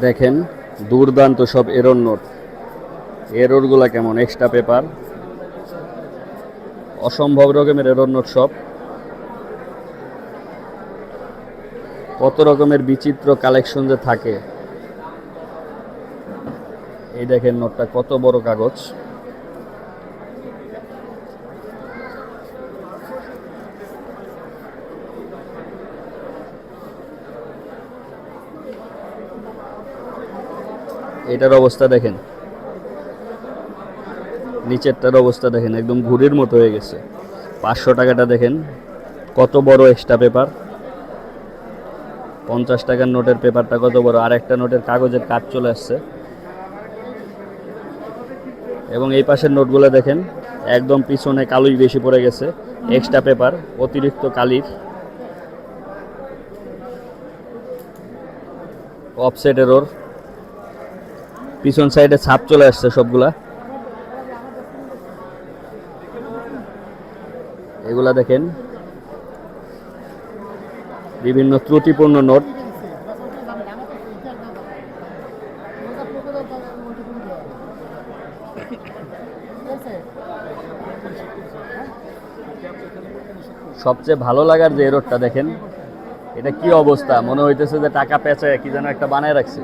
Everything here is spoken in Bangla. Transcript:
দেখেন, দুর্দান্ত সব এরর নোট। এররগুলা কেমন? এক্সট্রা পেপার অসম্ভব রকমের এরর নোট সব। কত রকমের বিচিত্র কালেকশন যে থাকে। এই দেখেন নোটটা, কত বড় কাগজ। এটার অবস্থা দেখেন। নিচেরটার অবস্থা দেখেন, একদম ঘুড়ির মতো হয়ে গেছে। পাঁচশো টাকাটা দেখেন, কত বড় এক্সট্রা পেপার পঞ্চাশ টাকার নোটের পেপারটা কত বড় আর একটা নোটের কাগজের কাজ চলে আসছে। এবং এই পাশের নোটগুলো দেখেন, একদম পিছনে কালোই বেশি পড়ে গেছে এক্সট্রা পেপার অতিরিক্ত কালির। অফসেট এরর পিছন সাইডে ছাপ চলে আসছে সবগুলা। এগুলা দেখেন। বিভিন্ন ত্রুটিপূর্ণ নোট। সবচেয়ে ভালো লাগার যে রোডটা দেখেন, এটা কি অবস্থা? মনে হইতেছে যে টাকা পেঁচায় কি যেন একটা বানায় রাখছে।